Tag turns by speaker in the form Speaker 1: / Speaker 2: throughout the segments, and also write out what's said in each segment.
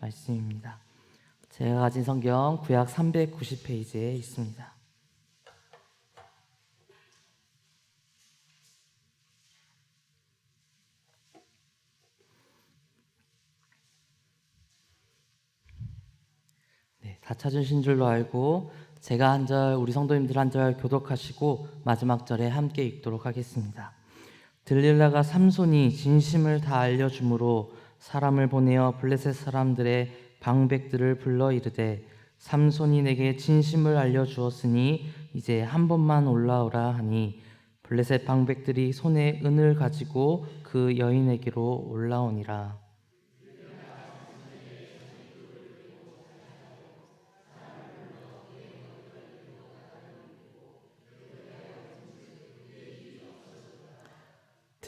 Speaker 1: 말씀입니다. 제가 가진 성경 구약 390페이지에 있습니다. 네, 다 찾으신 줄로 알고 제가 한 절, 우리 성도님들 한 절 교독하시고 마지막 절에 함께 읽도록 하겠습니다. 들릴라가 삼손이 진심을 다 알려주므로 사람을 보내어 블레셋 사람들의 방백들을 불러 이르되 삼손이 내게 진심을 알려 주었으니 이제 한 번만 올라오라 하니 블레셋 방백들이 손에 은을 가지고 그 여인에게로 올라오니라.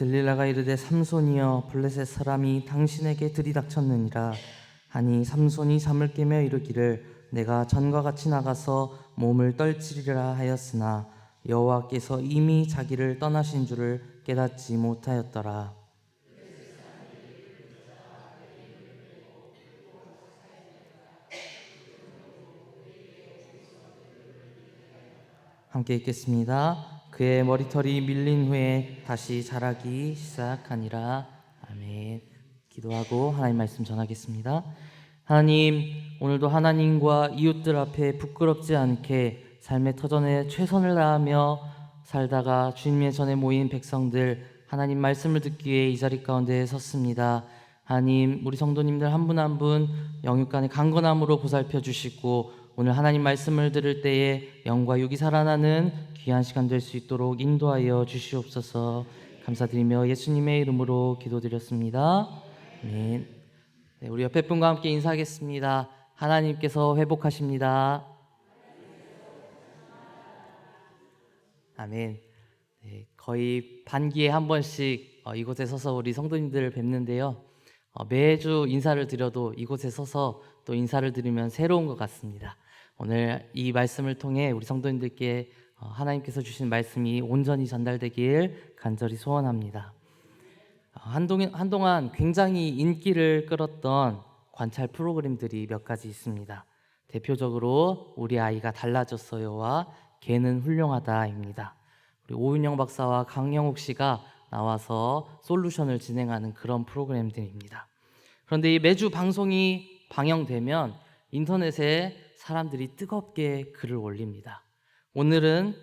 Speaker 1: 들릴라가 이르되 삼손이여 블레셋 사람이 당신에게 들이닥쳤느니라 하니 삼손이 잠을 깨며 이르기를 내가 전과 같이 나가서 몸을 떨치리라 하였으나 여호와께서 이미 자기를 떠나신 줄을 깨닫지 못하였더라 함께 읽겠습니다. 그의 머리털이 밀린 후에 다시 자라기 시작하니라. 아멘. 기도하고 하나님 말씀 전하겠습니다. 하나님, 오늘도 하나님과 이웃들 앞에 부끄럽지 않게 삶의 터전에 최선을 다하며 살다가 주님의 전에 모인 백성들 하나님 말씀을 듣기 위해 이 자리 가운데 섰습니다. 하나님, 우리 성도님들 한 분 한분 영육간의 강건함으로 보살펴 주시고 오늘 하나님 말씀을 들을 때에 영과 육이 살아나는 귀한 시간 될 수 있도록 인도하여 주시옵소서. 감사드리며 예수님의 이름으로 기도드렸습니다. 아멘. 네, 우리 옆에 분과 함께 인사하겠습니다. 하나님께서 회복하십니다. 아멘. 네, 거의 반기에 한 번씩 어, 이곳에 서서 우리 성도님들을 뵙는데요. 어, 매주 인사를 드려도 이곳에 서서 또 인사를 드리면 새로운 것 같습니다. 오늘 이 말씀을 통해 우리 성도님들께 어, 하나님께서 주신 말씀이 온전히 전달되길 간절히 소원합니다. 어, 한동안, 굉장히 인기를 끌었던 관찰 프로그램들이 몇 가지 있습니다. 대표적으로 우리 아이가 달라졌어요와 걔는 훌륭하다입니다. 우리 오윤영 박사와 강영욱 씨가 나와서 솔루션을 진행하는 그런 프로그램들입니다. 그런데 이 매주 방송이 방영되면 인터넷에 사람들이 뜨겁게 글을 올립니다. 오늘은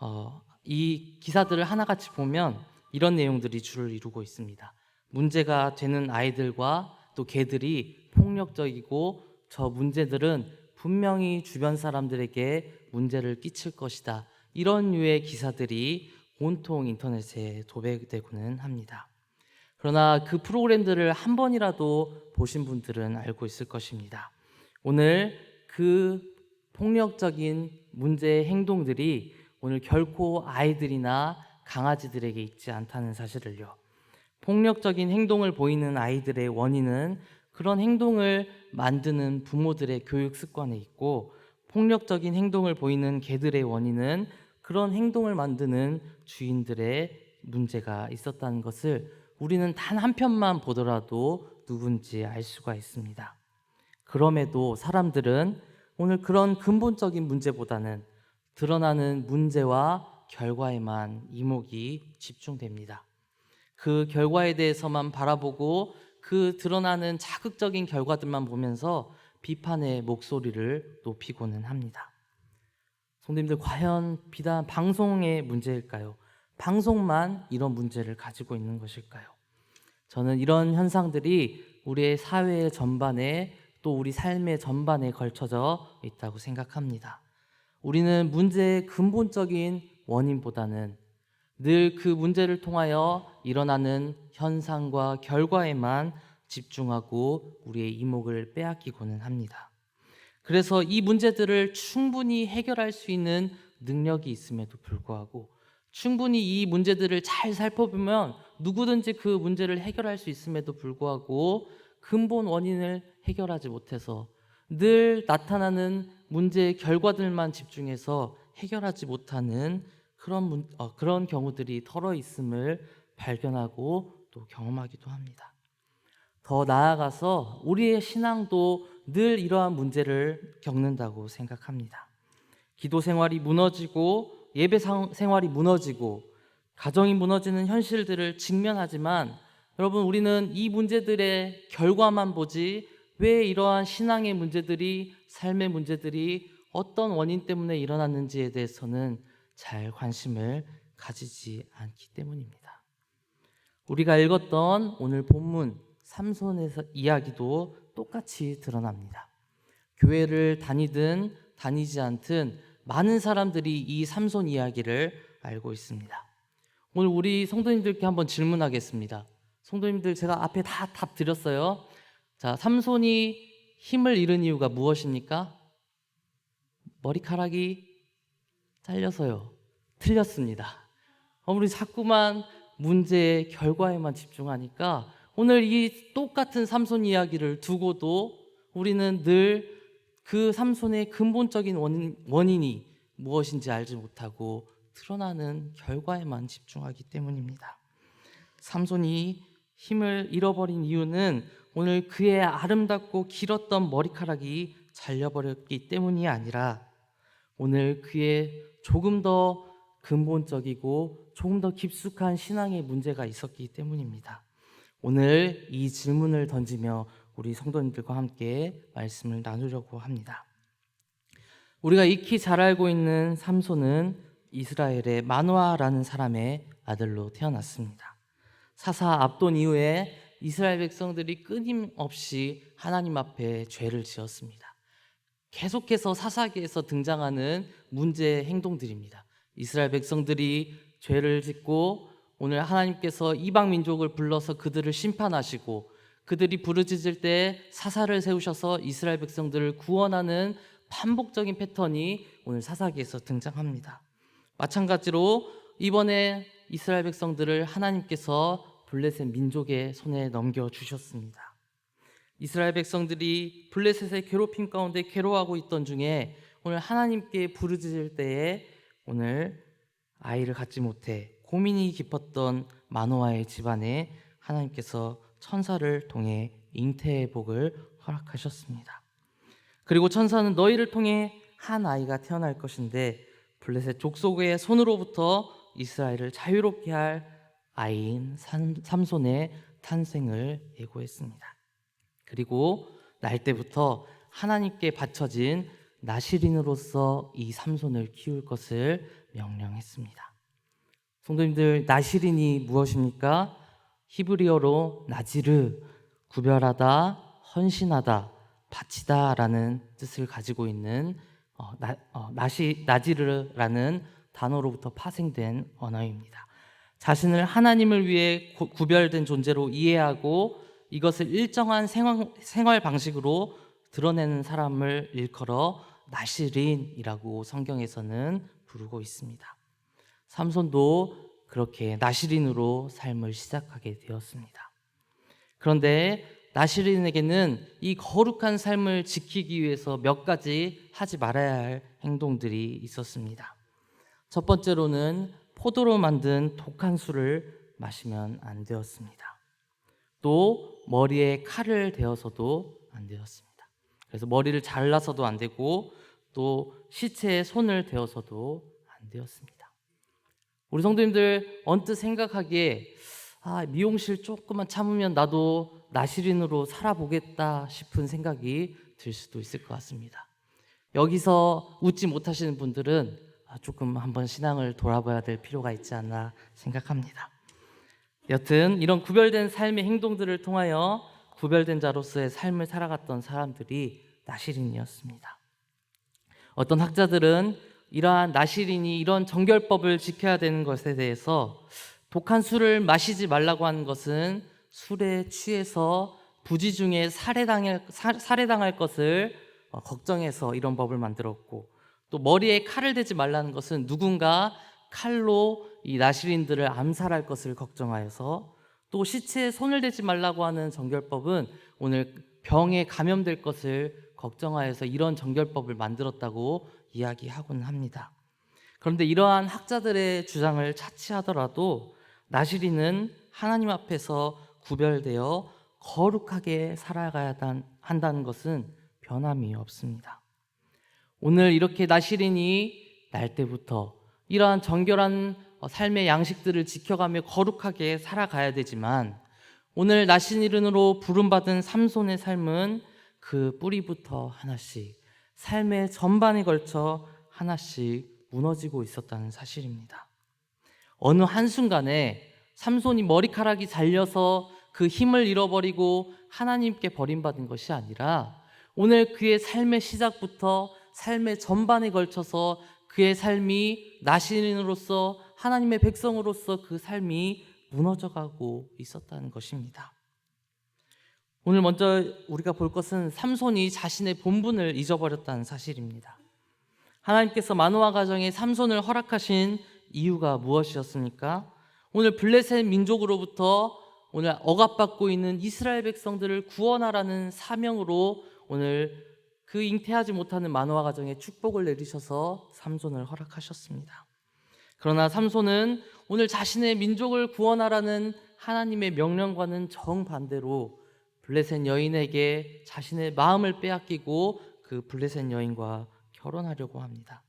Speaker 1: 어, 이 기사들을 하나같이 보면 이런 내용들이 주를 이루고 있습니다. 문제가 되는 아이들과 또 개들이 폭력적이고 저 문제들은 분명히 주변 사람들에게 문제를 끼칠 것이다. 이런 류의 기사들이 온통 인터넷에 도배되고는 합니다. 그러나 그 프로그램들을 한 번이라도 보신 분들은 알고 있을 것입니다. 오늘 그 폭력적인 문제의 행동들이 오늘 결코 아이들이나 강아지들에게 있지 않다는 사실을요. 폭력적인 행동을 보이는 아이들의 원인은 그런 행동을 만드는 부모들의 교육 습관에 있고 폭력적인 행동을 보이는 개들의 원인은 그런 행동을 만드는 주인들의 문제가 있었다는 것을 우리는 단 한 편만 보더라도 누군지 알 수가 있습니다. 그럼에도 사람들은 오늘 그런 근본적인 문제보다는 드러나는 문제와 결과에만 이목이 집중됩니다. 그 결과에 대해서만 바라보고 그 드러나는 자극적인 결과들만 보면서 비판의 목소리를 높이고는 합니다. 성도님들 과연 비단 방송의 문제일까요? 방송만 이런 문제를 가지고 있는 것일까요? 저는 이런 현상들이 우리의 사회 전반에 또 우리 삶의 전반에 걸쳐져 있다고 생각합니다. 우리는 문제의 근본적인 원인보다는 늘 그 문제를 통하여 일어나는 현상과 결과에만 집중하고 우리의 이목을 빼앗기고는 합니다. 그래서 이 문제들을 충분히 해결할 수 있는 능력이 있음에도 불구하고 충분히 이 문제들을 잘 살펴보면 누구든지 그 문제를 해결할 수 있음에도 불구하고 근본 원인을 해결하지 못해서 늘 나타나는 문제의 결과들만 집중해서 해결하지 못하는 그런 문, 어, 그런 경우들이 털어 있음을 발견하고 또 경험하기도 합니다. 더 나아가서 우리의 신앙도 늘 이러한 문제를 겪는다고 생각합니다. 기도 생활이 무너지고 예배 상- 생활이 무너지고 가정이 무너지는 현실들을 직면하지만 여러분 우리는 이 문제들의 결과만 보지 왜 이러한 신앙의 문제들이 삶의 문제들이 어떤 원인 때문에 일어났는지에 대해서는 잘 관심을 가지지 않기 때문입니다. 우리가 읽었던 오늘 본문 삼손에서 이야기도 똑같이 드러납니다. 교회를 다니든 다니지 않든 많은 사람들이 이 삼손 이야기를 알고 있습니다. 오늘 우리 성도님들께 한번 질문하겠습니다. 성도님들 제가 앞에 다 답 드렸어요. 자, 삼손이 힘을 잃은 이유가 무엇입니까? 머리카락이 잘려서요. 틀렸습니다. 어, 우리 자꾸만 문제의 결과에만 집중하니까 오늘 이 똑같은 삼손 이야기를 두고도 우리는 늘 그 삼손의 근본적인 원인, 원인 이 무엇인지 알지 못하고 드러나는 결과에만 집중하기 때문입니다. 삼손이 힘을 잃어버린 이유는 오늘 그의 아름답고 길었던 머리카락이 잘려버렸기 때문이 아니라 오늘 그의 조금 더 근본적이고 조금 더 깊숙한 신앙의 문제가 있었기 때문입니다. 오늘 이 질문을 던지며 우리 성도님들과 함께 말씀을 나누려고 합니다. 우리가 익히 잘 알고 있는 삼손은 이스라엘의 마노아라는 사람의 아들로 태어났습니다. 사사 압돈 이후에 이스라엘 백성들이 끊임없이 하나님 앞에 죄를 지었습니다. 계속해서 사사기에서 등장하는 문제 행동들입니다. 이스라엘 백성들이 죄를 짓고 오늘 하나님께서 이방 민족을 불러서 그들을 심판하시고 그들이 부르짖을 때 사사를 세우셔서 이스라엘 백성들을 구원하는 반복적인 패턴이 오늘 사사기에서 등장합니다. 마찬가지로 이번에 이스라엘 백성들을 하나님께서 블레셋 민족의 손에 넘겨 주셨습니다. 이스라엘 백성들이 블레셋의 괴롭힘 가운데 괴로워하고 있던 중에 오늘 하나님께 부르짖을 때에 오늘 아이를 갖지 못해 고민이 깊었던 마노아의 집안에 하나님께서 천사를 통해 잉태의 복을 허락하셨습니다. 그리고 천사는 너희를 통해 한 아이가 태어날 것인데 블레셋 족속의 손으로부터 이스라엘을 자유롭게 할 아이인 삼- 삼손의 탄생을 예고했습니다. 그리고 날 때부터 하나님께 바쳐진 나시린으로서 이 삼손을 키울 것을 명령했습니다. 성도님들 나시린이 무엇입니까? 히브리어로 나지르 구별하다, 헌신하다, 바치다라는 뜻을 가지고 있는 어, 나, 어, 나시 나지르라는 단어로부터 파생된 언어입니다. 자신을 하나님을 위해 구, 구별된 존재로 이해하고 이것을 일정한 생활, 생활 방식으로 드러내는 사람을 일컬어 나시린이라고 성경에서는 부르고 있습니다. 삼손도 그렇게 나시린으로 삶을 시작하게 되었습니다. 그런데 나시린에게는 이 거룩한 삶을 지키기 위해서 몇 가지 하지 말아야 할 행동들이 있었습니다. 첫 번째로는 포도로 만든 독한 술을 마시면 안 되었습니다. 또 머리에 칼을 대어서도 안 되었습니다. 그래서 머리를 잘라서도 안 되고 또 시체에 손을 대어서도 안 되었습니다. 우리 성도님들 언뜻 생각하기에 아, 미용실 조금만 참으면 나도 나시린으로 살아보겠다 싶은 생각이 들 수도 있을 것 같습니다. 여기서 웃지 못하시는 분들은 아, 조금 한번 신앙을 돌아봐야 될 필요가 있지 않나 생각합니다. 여튼 이런 구별된 삶의 행동들을 통하여 구별된 자로서의 삶을 살아갔던 사람들이 나시린이었습니다. 어떤 학자들은 이러한 나시린이 이런 정결법을 지켜야 되는 것에 대해서 독한 술을 마시지 말라고 하는 것은 술에 취해서 부지 중에 살해당할, 사- 살해당할 것을 어, 걱정해서 이런 법을 만들었고 또 머리에 칼을 대지 말라는 것은 누군가 칼로 이 나시린들을 암살할 것을 걱정하여서 또 시체에 손을 대지 말라고 하는 정결법은 오늘 병에 감염될 것을 걱정하여서 이런 정결법을 만들었다고 이야기하곤 합니다. 그런데 이러한 학자들의 주장을 차치하더라도 나시린은 하나님 앞에서 구별되어 거룩하게 살아가야 단- 한다는 것은 변함이 없습니다. 오늘 이렇게 나시린이 날 때부터 이러한 정결한 어, 삶의 양식들을 지켜가며 거룩하게 살아가야 되지만 오늘 나시린으로 부름받은 삼손의 삶은 그 뿌리부터 하나씩 삶의 전반에 걸쳐 하나씩 무너지고 있었다는 사실입니다. 어느 한순간에 삼손이 머리카락이 잘려서 그 힘을 잃어버리고 하나님께 버림받은 것이 아니라 오늘 그의 삶의 시작부터 삶의 전반에 걸쳐서 그의 삶이 나시린으로서 하나님의 백성으로서 그 삶이 무너져가고 있었다는 것입니다. 오늘 먼저 우리가 볼 것은 삼손이 자신의 본분을 잊어버렸다는 사실입니다. 하나님께서 마노아 가정에 삼손을 허락하신 이유가 무엇이었습니까? 오늘 블레셋 민족으로부터 오늘 억압받고 있는 이스라엘 백성들을 구원하라는 사명으로 오늘 그 잉태하지 못하는 마노아 가정에 축복을 내리셔서 삼손을 허락하셨습니다. 그러나 삼손은 오늘 자신의 민족을 구원하라는 하나님의 명령과는 정반대로 블레셋 여인에게 자신의 마음을 빼앗기고 그 블레셋 여인과 결혼하려고 합니다.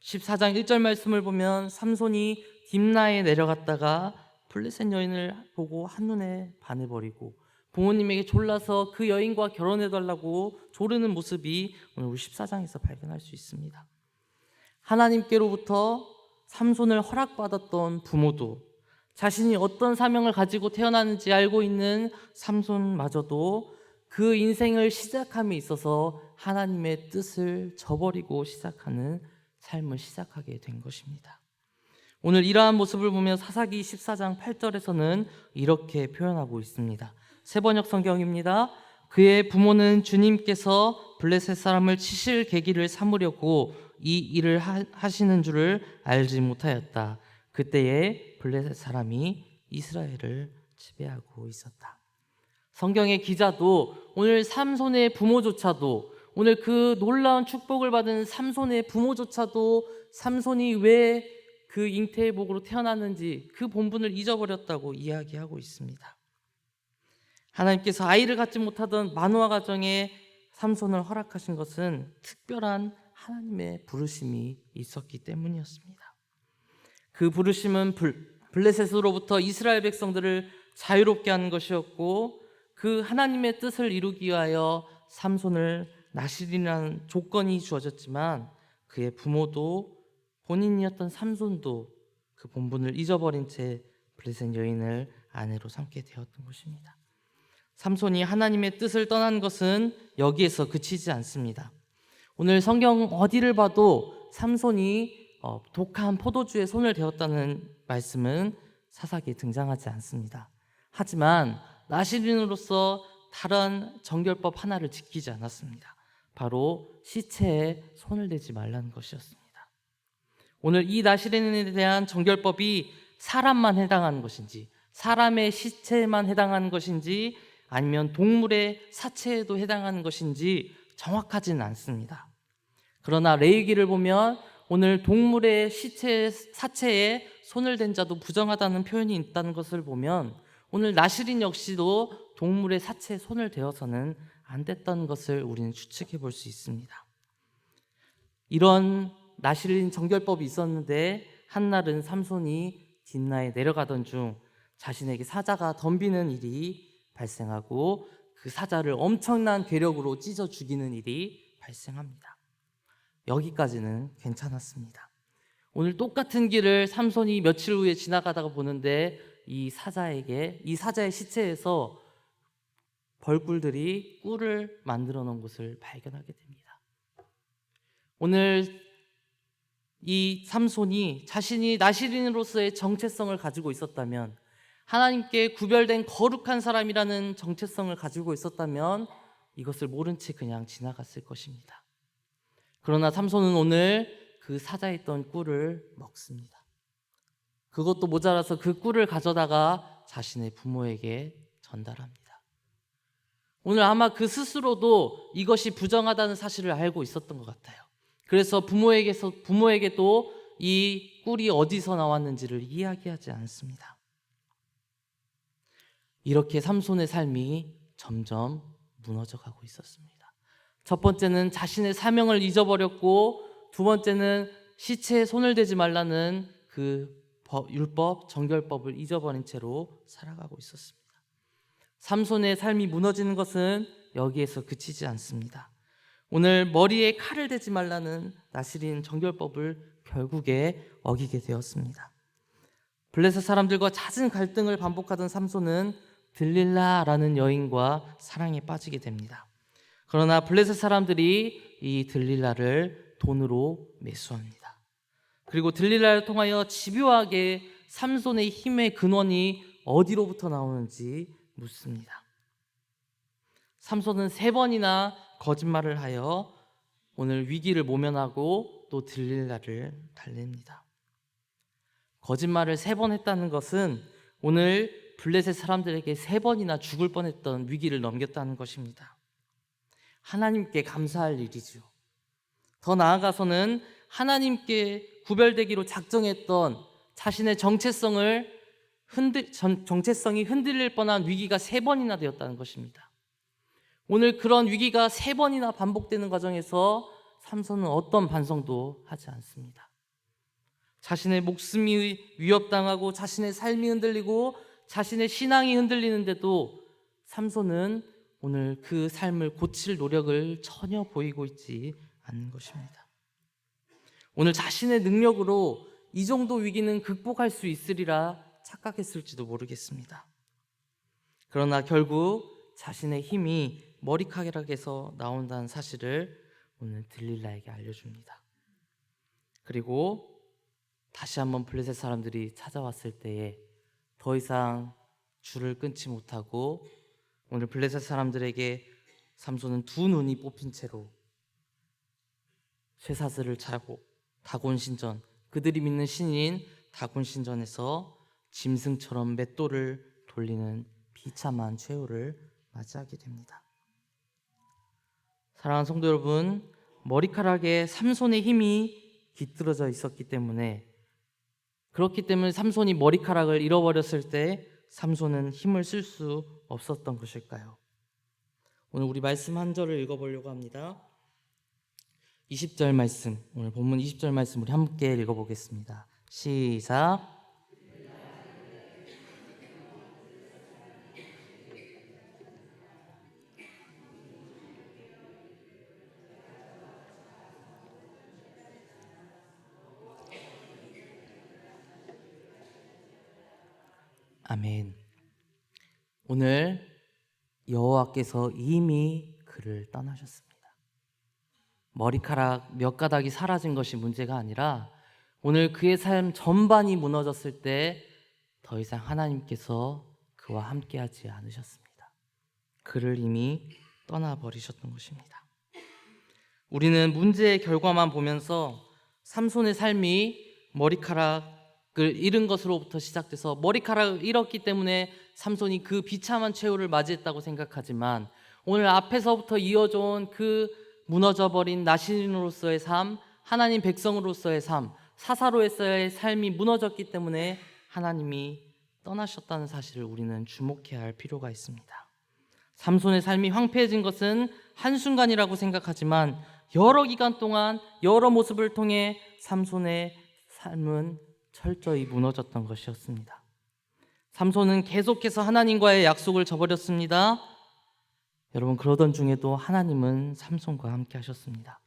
Speaker 1: 14장 1절 말씀을 보면 삼손이 딥나에 내려갔다가 블레셋 여인을 보고 한눈에 반해버리고 부모님에게 졸라서 그 여인과 결혼해달라고 조르는 모습이 오늘 14장에서 발견할 수 있습니다. 하나님께로부터 삼손을 허락받았던 부모도 자신이 어떤 사명을 가지고 태어났는지 알고 있는 삼손마저도 그 인생을 시작함에 있어서 하나님의 뜻을 저버리고 시작하는 삶을 시작하게 된 것입니다. 오늘 이러한 모습을 보며 사사기 14장 8절에서는 이렇게 표현하고 있습니다. 세번역 성경입니다. 그의 부모는 주님께서 블레셋 사람을 치실 계기를 삼으려고 이 일을 하- 하시는 줄을 알지 못하였다. 그때에 블레셋 사람이 이스라엘을 지배하고 있었다. 성경의 기자도 오늘 삼손의 부모조차도 오늘 그 놀라운 축복을 받은 삼손의 부모조차도 삼손이 왜 그 잉태의 복으로 태어났는지 그 본분을 잊어버렸다고 이야기하고 있습니다. 하나님께서 아이를 갖지 못하던 마누아 가정에 삼손을 허락하신 것은 특별한 하나님의 부르심이 있었기 때문이었습니다. 그 부르심은 블- 블레셋으로부터 이스라엘 백성들을 자유롭게 하는 것이었고 그 하나님의 뜻을 이루기 위하여 삼손을 나실이라는 조건이 주어졌지만 그의 부모도 본인이었던 삼손도 그 본분을 잊어버린 채 블레셋 여인을 아내로 삼게 되었던 것입니다. 삼손이 하나님의 뜻을 떠난 것은 여기에서 그치지 않습니다. 오늘 성경 어디를 봐도 삼손이 어, 독한 포도주에 손을 대었다는 말씀은 사사기에 등장하지 않습니다. 하지만 나시린으로서 다른 정결법 하나를 지키지 않았습니다. 바로 시체에 손을 대지 말라는 것이었습니다. 오늘 이 나시린에 대한 정결법이 사람만 해당하는 것인지, 사람의 시체에만 해당하는 것인지, 아니면 동물의 사체에도 해당하는 것인지 정확하지는 않습니다. 그러나 레이기를 보면 오늘 동물의 시체 사체에 손을 댄 자도 부정하다는 표현이 있다는 것을 보면 오늘 나시린 역시도 동물의 사체에 손을 대어서는 안 됐던 것을 우리는 추측해 볼 수 있습니다. 이런 나시린 정결법이 있었는데 한날은 삼손이 뒷나에 내려가던 중 자신에게 사자가 덤비는 일이 발생하고 그 사자를 엄청난 괴력으로 찢어 죽이는 일이 발생합니다. 여기까지는 괜찮았습니다. 오늘 똑같은 길을 삼손이 며칠 후에 지나가다가 보는데 이 사자에게 이 사자의 시체에서 벌꿀들이 꿀을 만들어 놓은 것을 발견하게 됩니다. 오늘 이 삼손이 자신이 나시린으로서의 정체성을 가지고 있었다면 하나님께 구별된 거룩한 사람이라는 정체성을 가지고 있었다면 이것을 모른 채 그냥 지나갔을 것입니다. 그러나 삼손은 오늘 그 사자에 있던 꿀을 먹습니다. 그것도 모자라서 그 꿀을 가져다가 자신의 부모에게 전달합니다. 오늘 아마 그 스스로도 이것이 부정하다는 사실을 알고 있었던 것 같아요. 그래서 부모에게서 부모에게도 이 꿀이 어디서 나왔는지를 이야기하지 않습니다. 이렇게 삼손의 삶이 점점 무너져 가고 있었습니다. 첫 번째는 자신의 사명을 잊어버렸고 두 번째는 시체에 손을 대지 말라는 그 법, 율법, 정결법을 잊어버린 채로 살아가고 있었습니다. 삼손의 삶이 무너지는 것은 여기에서 그치지 않습니다. 오늘 머리에 칼을 대지 말라는 나시린 정결법을 결국에 어기게 되었습니다. 블레셋 사람들과 잦은 갈등을 반복하던 삼손은 들릴라라는 여인과 사랑에 빠지게 됩니다. 그러나 블레셋 사람들이 이 들릴라를 돈으로 매수합니다. 그리고 들릴라를 통하여 집요하게 삼손의 힘의 근원이 어디로부터 나오는지 묻습니다. 삼손은 세 번이나 거짓말을 하여 오늘 위기를 모면하고 또 들릴라를 달랩니다. 거짓말을 세 번 했다는 것은 오늘 블레셋 사람들에게 세 번이나 죽을 뻔했던 위기를 넘겼다는 것입니다. 하나님께 감사할 일이죠. 더 나아가서는 하나님께 구별되기로 작정했던 자신의 정체성을 흔들, 전- 정체성이 흔들릴 뻔한 위기가 세 번이나 되었다는 것입니다. 오늘 그런 위기가 세 번이나 반복되는 과정에서 삼손은 어떤 반성도 하지 않습니다. 자신의 목숨이 위협당하고 자신의 삶이 흔들리고 자신의 신앙이 흔들리는데도 삼손은 오늘 그 삶을 고칠 노력을 전혀 보이고 있지 않는 것입니다. 오늘 자신의 능력으로 이 정도 위기는 극복할 수 있으리라 착각했을지도 모르겠습니다. 그러나 결국 자신의 힘이 머리카락에서 나온다는 사실을 오늘 들릴라에게 알려줍니다. 그리고 다시 한번 블레셋 사람들이 찾아왔을 때에 더 이상 줄을 끊지 못하고 오늘 블레셋 사람들에게 삼손은 두 눈이 뽑힌 채로 쇠사슬을 차고 다곤 신전 그들이 믿는 신인 다곤 신전에서 짐승처럼 맷돌을 돌리는 비참한 최후를 맞이하게 됩니다. 사랑하는 성도 여러분, 머리카락에 삼손의 힘이 깃들어져 있었기 때문에 그렇기 때문에 삼손이 머리카락을 잃어버렸을 때 삼손은 힘을 쓸 수 없었던 것일까요? 오늘 우리 말씀 한 절을 읽어보려고 합니다. 20절 말씀, 오늘 본문 20절 말씀 우리 함께 읽어보겠습니다. 시작. 아멘. 오늘 여호와께서 이미 그를 떠나셨습니다. 머리카락 몇 가닥이 사라진 것이 문제가 아니라 오늘 그의 삶 전반이 무너졌을 때 더 이상 하나님께서 그와 함께하지 않으셨습니다. 그를 이미 떠나버리셨던 것입니다. 우리는 문제의 결과만 보면서 삼손의 삶이 머리카락 을 잃은 것으로부터 시작돼서 머리카락을 잃었기 때문에 삼손이 그 비참한 최후를 맞이했다고 생각하지만 오늘 앞에서부터 이어져 온 그 무너져 버린 나신으로서의 삶, 하나님 백성으로서의 삶, 사사로에서의 삶이 무너졌기 때문에 하나님이 떠나셨다는 사실을 우리는 주목해야 할 필요가 있습니다. 삼손의 삶이 황폐해진 것은 한순간이라고 생각하지만 여러 기간 동안 여러 모습을 통해 삼손의 삶은 철저히 무너졌던 것이었습니다. 삼손은 계속해서 하나님과의 약속을 저버렸습니다. 여러분 그러던 중에도 하나님은 삼손과 함께 하셨습니다.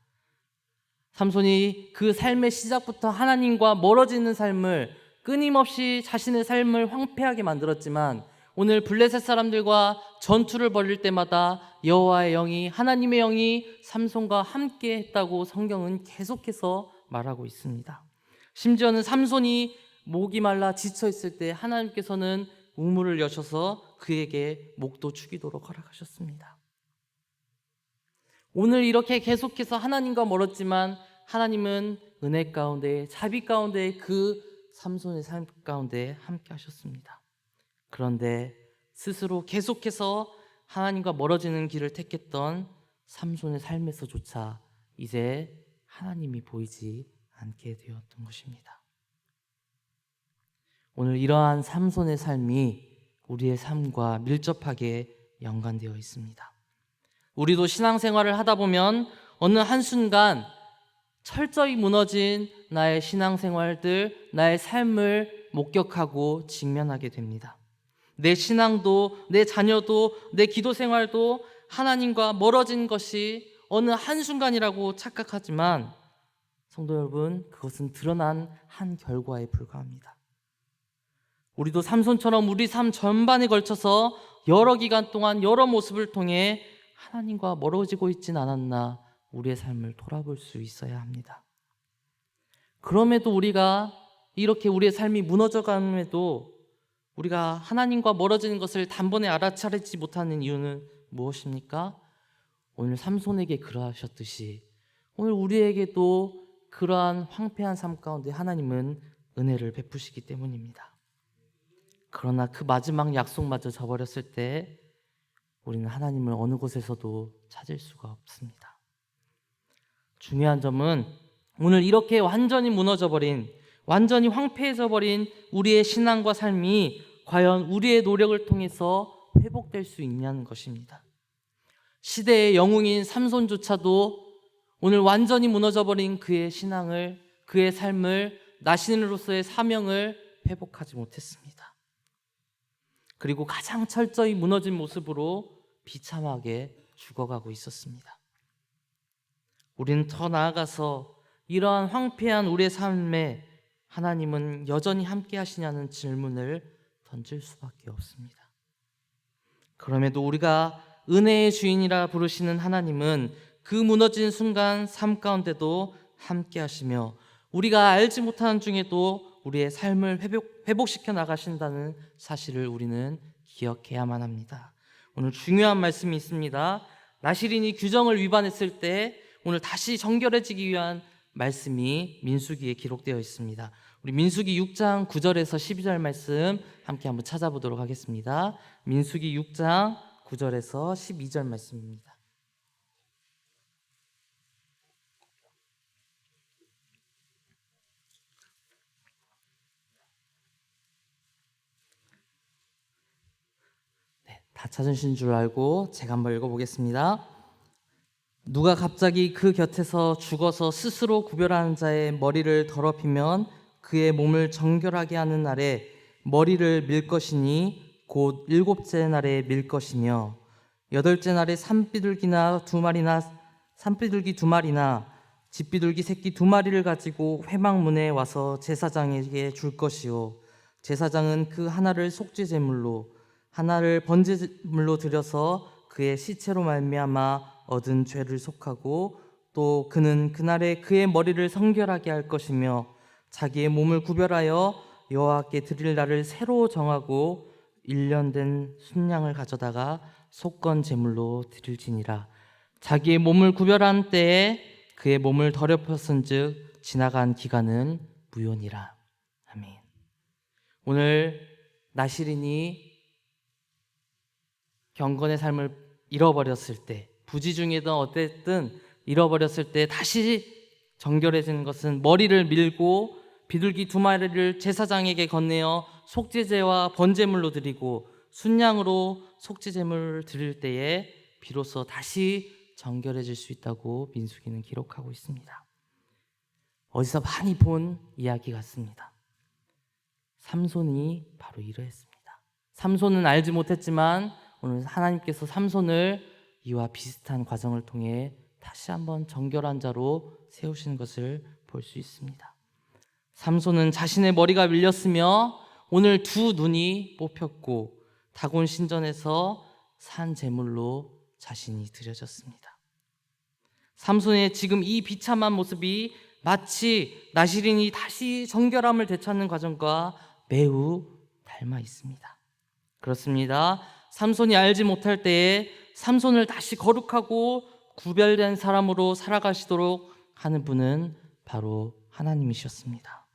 Speaker 1: 삼손이 그 삶의 시작부터 하나님과 멀어지는 삶을 끊임없이 자신의 삶을 황폐하게 만들었지만 오늘 블레셋 사람들과 전투를 벌일 때마다 여호와의 영이 하나님의 영이 삼손과 함께 했다고 성경은 계속해서 말하고 있습니다. 심지어는 삼손이 목이 말라 지쳐 있을 때 하나님께서는 우물을 여셔서 그에게 목도 축이도록 허락하셨습니다. 오늘 이렇게 계속해서 하나님과 멀었지만 하나님은 은혜 가운데 자비 가운데 그 삼손의 삶 가운데 함께 하셨습니다. 그런데 스스로 계속해서 하나님과 멀어지는 길을 택했던 삼손의 삶에서조차 이제 하나님이 보이지 않게 되었던 것입니다. 오늘 이러한 삼손의 삶이 우리의 삶과 밀접하게 연관되어 있습니다. 우리도 신앙생활을 하다 보면 어느 한순간 철저히 무너진 나의 신앙생활들, 나의 삶을 목격하고 직면하게 됩니다. 내 신앙도, 내 자녀도, 내 기도 생활도 하나님과 멀어진 것이 어느 한순간이라고 착각하지만 성도 여러분, 그것은 드러난 한 결과에 불과합니다. 우리도 삼손처럼 우리 삶 전반에 걸쳐서 여러 기간 동안 여러 모습을 통해 하나님과 멀어지고 있진 않았나 우리의 삶을 돌아볼 수 있어야 합니다. 그럼에도 우리가 이렇게 우리의 삶이 무너져감에도 우리가 하나님과 멀어지는 것을 단번에 알아차리지 못하는 이유는 무엇입니까? 오늘 삼손에게 그러하셨듯이 오늘 우리에게도 그러한 황폐한 삶 가운데 하나님은 은혜를 베푸시기 때문입니다. 그러나 그 마지막 약속마저 저버렸을 때 우리는 하나님을 어느 곳에서도 찾을 수가 없습니다. 중요한 점은 오늘 이렇게 완전히 무너져 버린 완전히 황폐해져 버린 우리의 신앙과 삶이 과연 우리의 노력을 통해서 회복될 수 있냐는 것입니다. 시대의 영웅인 삼손조차도 오늘 완전히 무너져 버린 그의 신앙을 그의 삶을 나신으로서의 사명을 회복하지 못했습니다. 그리고 가장 철저히 무너진 모습으로 비참하게 죽어가고 있었습니다. 우리는 더 나아가서 이러한 황폐한 우리의 삶에 하나님은 여전히 함께 하시냐는 질문을 던질 수밖에 없습니다. 그럼에도 우리가 은혜의 주인이라 부르시는 하나님은 그 무너진 순간 삶 가운데도 함께 하시며 우리가 알지 못하는 중에도 우리의 삶을 회복, 회복시켜 나가신다는 사실을 우리는 기억해야만 합니다. 오늘 중요한 말씀이 있습니다. 나시린이 규정을 위반했을 때 오늘 다시 정결해지기 위한 말씀이 민수기에 기록되어 있습니다. 우리 민수기 6장 9절에서 12절 말씀 함께 한번 찾아보도록 하겠습니다. 민수기 6장 9절에서 12절 말씀입니다. 다 찾으신 줄 알고 제가 한번 읽어보겠습니다. 누가 갑자기 그 곁에서 죽어서 스스로 구별하는 자의 머리를 더럽히면 그의 몸을 정결하게 하는 날에 머리를 밀 것이니 곧 일곱째 날에 밀 것이며 여덟째 날에 산비둘기나 두 마리나 산비둘기 두 마리나 집비둘기 새끼 두 마리를 가지고 회막문에 와서 제사장에게 줄 것이요 제사장은 그 하나를 속죄 제물로 하나를 번제 제물로 드려서 그의 시체로 말미암아 얻은 죄를 속하고 또 그는 그날에 그의 머리를 성결하게 할 것이며 자기의 몸을 구별하여 여호와께 드릴 날을 새로 정하고 1년 된 순양을 가져다가 속건 제물로 드릴지니라 자기의 몸을 구별한 때에 그의 몸을 더럽혔은즉 지나간 기간은 무효니라 아멘. 오늘 나시린이 경건의 삶을 잃어버렸을 때 부지 중이든 어쨌든 잃어버렸을 때 다시 정결해지는 것은 머리를 밀고 비둘기 두 마리를 제사장에게 건네어 속죄제와 번제물로 드리고 순양으로 속죄제물을 드릴 때에 비로소 다시 정결해질 수 있다고 민수기는 기록하고 있습니다. 어디서 많이 본 이야기 같습니다. 삼손이 바로 이러했습니다. 삼손은 알지 못했지만 오늘 하나님께서 삼손을 이와 비슷한 과정을 통해 다시 한번 정결한 자로 세우시는 것을 볼 수 있습니다. 삼손은 자신의 머리가 밀렸으며 오늘 두 눈이 뽑혔고 다곤 신전에서 산 제물로 자신이 드려졌습니다. 삼손의 지금 이 비참한 모습이 마치 나시린이 다시 정결함을 되찾는 과정과 매우 닮아 있습니다. 그렇습니다. 삼손이 알지 못할 때에 삼손을 다시 거룩하고 구별된 사람으로 살아가시도록 하는 분은 바로 하나님이셨습니다.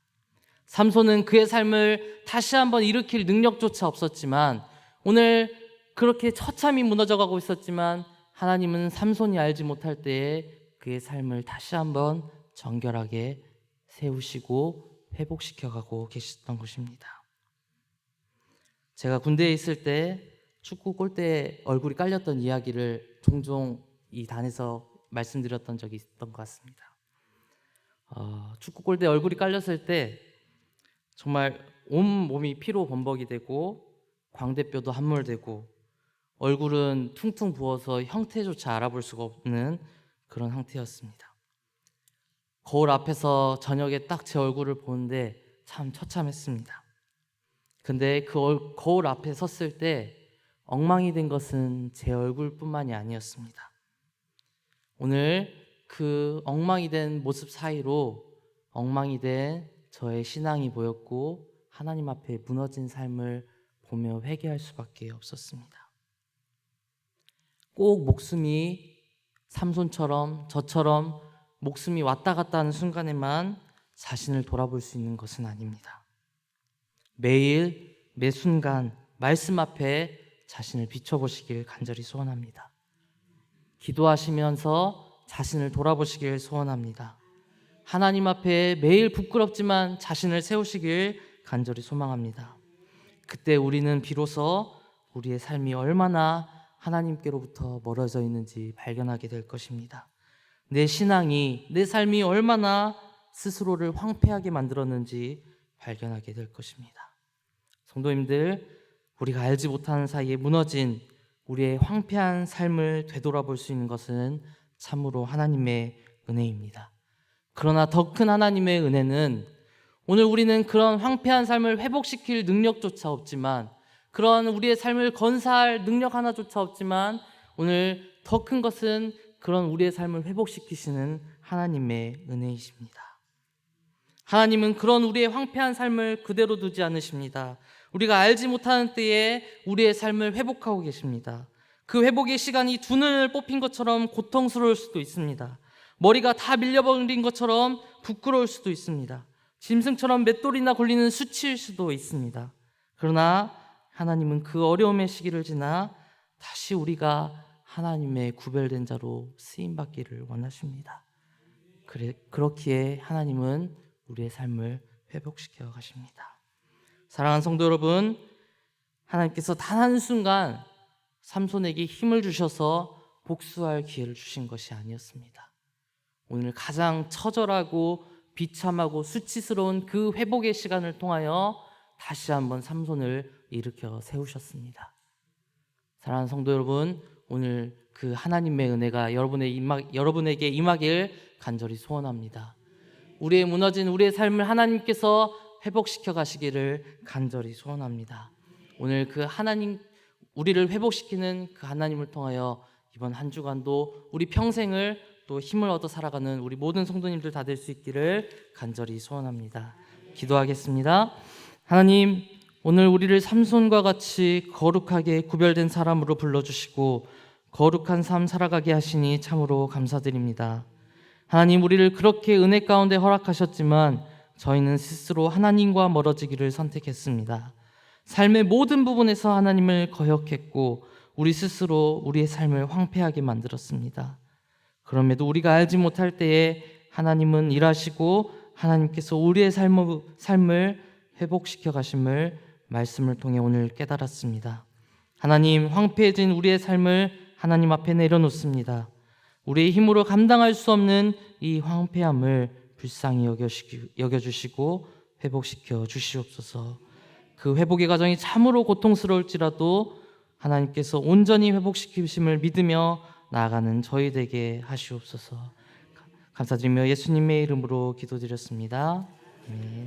Speaker 1: 삼손은 그의 삶을 다시 한번 일으킬 능력조차 없었지만 오늘 그렇게 처참히 무너져가고 있었지만 하나님은 삼손이 알지 못할 때에 그의 삶을 다시 한번 정결하게 세우시고 회복시켜가고 계셨던 것입니다. 제가 군대에 있을 때 축구 골대에 얼굴이 깔렸던 이야기를 종종 이 단에서 말씀드렸던 적이 있었던 것 같습니다. 어, 축구 골대에 얼굴이 깔렸을 때 정말 온 몸이 피로 범벅이 되고 광대뼈도 함몰되고 얼굴은 퉁퉁 부어서 형태조차 알아볼 수가 없는 그런 상태였습니다. 거울 앞에서 저녁에 딱 제 얼굴을 보는데 참 처참했습니다. 근데 그 얼- 거울 앞에 섰을 때 엉망이 된 것은 제 얼굴뿐만이 아니었습니다. 오늘 그 엉망이 된 모습 사이로 엉망이 된 저의 신앙이 보였고 하나님 앞에 무너진 삶을 보며 회개할 수밖에 없었습니다. 꼭 목숨이 삼손처럼 저처럼 목숨이 왔다 갔다 하는 순간에만 자신을 돌아볼 수 있는 것은 아닙니다. 매일 매 순간 말씀 앞에 자신을 비춰보시길 간절히 소원합니다. 기도하시면서 자신을 돌아보시길 소원합니다. 하나님 앞에 매일 부끄럽지만 자신을 세우시길 간절히 소망합니다. 그때 우리는 비로소 우리의 삶이 얼마나 하나님께로부터 멀어져 있는지 발견하게 될 것입니다. 내 신앙이, 내 삶이 얼마나 스스로를 황폐하게 만들었는지 발견하게 될 것입니다. 성도님들, 우리가 알지 못하는 사이에 무너진 우리의 황폐한 삶을 되돌아볼 수 있는 것은 참으로 하나님의 은혜입니다. 그러나 더 큰 하나님의 은혜는 오늘 우리는 그런 황폐한 삶을 회복시킬 능력조차 없지만 그런 우리의 삶을 건사할 능력 하나조차 없지만 오늘 더 큰 것은 그런 우리의 삶을 회복시키시는 하나님의 은혜이십니다. 하나님은 그런 우리의 황폐한 삶을 그대로 두지 않으십니다. 우리가 알지 못하는 때에 우리의 삶을 회복하고 계십니다. 그 회복의 시간이 두 눈을 뽑힌 것처럼 고통스러울 수도 있습니다. 머리가 다 밀려버린 것처럼 부끄러울 수도 있습니다. 짐승처럼 맷돌이나 굴리는 수치일 수도 있습니다. 그러나 하나님은 그 어려움의 시기를 지나 다시 우리가 하나님의 구별된 자로 쓰임 받기를 원하십니다. 그래, 그렇기에 하나님은 우리의 삶을 회복시켜 가십니다. 사랑하는 성도 여러분, 하나님께서 단 한순간 삼손에게 힘을 주셔서 복수할 기회를 주신 것이 아니었습니다. 오늘 가장 처절하고 비참하고 수치스러운 그 회복의 시간을 통하여 다시 한번 삼손을 일으켜 세우셨습니다. 사랑하는 성도 여러분, 오늘 그 하나님의 은혜가 여러분의 임하, 여러분에게 임하길 간절히 소원합니다. 우리의 무너진 우리의 삶을 하나님께서 회복시켜 가시기를 간절히 소원합니다. 오늘 그 하나님 우리를 회복시키는 그 하나님을 통하여 이번 한 주간도 우리 평생을 또 힘을 얻어 살아가는 우리 모든 성도님들 다 될 수 있기를 간절히 소원합니다. 기도하겠습니다. 하나님, 오늘 우리를 삼손과 같이 거룩하게 구별된 사람으로 불러주시고 거룩한 삶 살아가게 하시니 참으로 감사드립니다. 하나님, 우리를 그렇게 은혜 가운데 허락하셨지만 저희는 스스로 하나님과 멀어지기를 선택했습니다. 삶의 모든 부분에서 하나님을 거역했고 우리 스스로 우리의 삶을 황폐하게 만들었습니다. 그럼에도 우리가 알지 못할 때에 하나님은 일하시고 하나님께서 우리의 삶을, 삶을 회복시켜 가심을 말씀을 통해 오늘 깨달았습니다. 하나님 황폐해진 우리의 삶을 하나님 앞에 내려놓습니다. 우리의 힘으로 감당할 수 없는 이 황폐함을 불쌍히 여겨주시고 회복시켜 주시옵소서. 그 회복의 과정이 참으로 고통스러울지라도 하나님께서 온전히 회복시키심을 믿으며 나아가는 저희 되게 하시옵소서. 감사드리며 예수님의 이름으로 기도드렸습니다. 아멘.